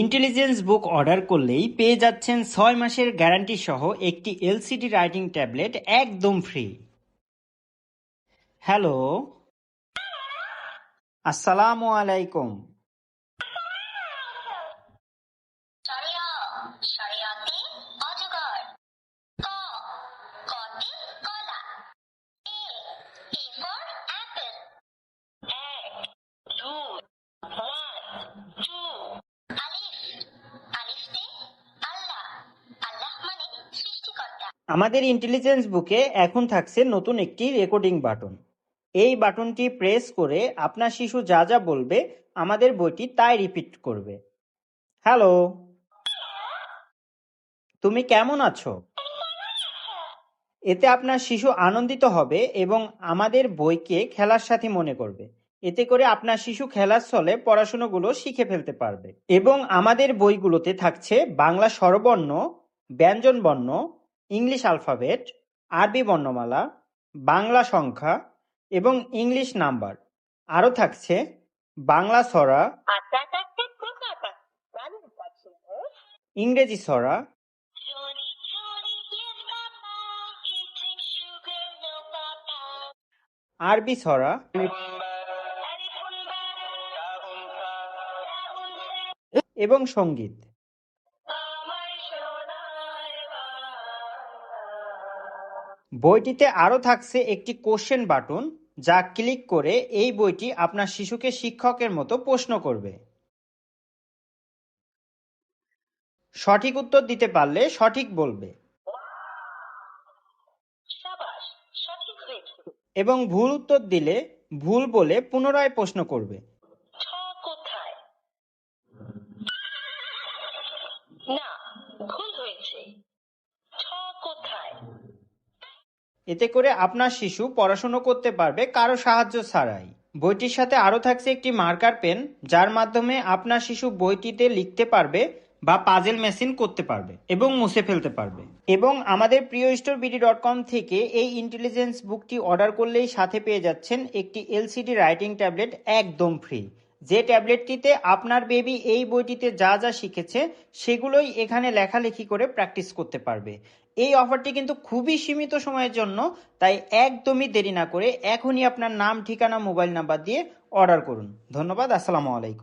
Intelligence book order করলেই পেয়ে যাচ্ছেন ছয় মাসের গ্যারান্টি সহ একটি এলসিডি রাইটিং ট্যাবলেট একদম ফ্রি। হ্যালো। আসসালামু আলাইকুম। আমাদের ইন্টেলিজেন্স বুকে এখন থাকছে নতুন একটি রেকর্ডিং বাটন এই বাটনটি প্রেস করে আপনার শিশু যা যা বলবে আমাদের বইটি তাই রিপিট করবে। হ্যালো তুমি কেমন আছো? এতে আপনার শিশু আনন্দিত হবে এবং আমাদের বইকে খেলার সাথে মনে করবে। এতে করে আপনার শিশু খেলার স্থলে পড়াশোনাগুলো শিখে ফেলতে পারবে। এবং আমাদের বইগুলোতে থাকছে বাংলা স্বরবর্ণ ব্যঞ্জন বর্ণ ইংলিশ আলফাবেট আরবি বর্ণমালা, বাংলা সংখ্যা এবং ইংলিশ নাম্বার। আরও থাকছে বাংলা সরা ইংরেজি ছড়া, আরবি সরা এবং সংগীত। বইটিতে আরও থাকছে একটি কোশ্চেন বাটন যা ক্লিক করে এই বইটি আপনার শিশুকে শিক্ষকের মতো প্রশ্ন করবে। সঠিক উত্তর দিতে পারলে সঠিক বলবে। এবং ভুল উত্তর দিলে ভুল বলে পুনরায় প্রশ্ন করবে। এতে করে আপনার শিশু পড়াশুনো করতে পারবে কারও সাহায্য ছাড়াই। বইটির সাথে আরও থাকছে একটি মার্কার পেন, যার মাধ্যমে আপনার শিশু বইটিতে লিখতে পারবে বা পাজেল মেশিন করতে পারবে এবং মুছে ফেলতে পারবে। এবং আমাদের প্রিয় স্টোর বিডি ডট কম থেকে এই ইন্টেলিজেন্স বুকটি অর্ডার করলেই সাথে পেয়ে যাচ্ছেন একটি এলসিডি রাইটিং ট্যাবলেট একদম ফ্রি যে ট্যাবলেটটিতে আপনার বেবি এই বইটিতে যা যা শিখেছে, সেগুলোই এখানে লেখালেখি করে প্র্যাকটিস করতে পারবে। এই অফারটি কিন্তু খুবই সীমিত সময়ের জন্য, তাই একদমই দেরি না করে এখনই আপনার নাম, ঠিকানা, মোবাইল নাম্বার দিয়ে অর্ডার করুন। ধন্যবাদ, আসসালামু আলাইকুম।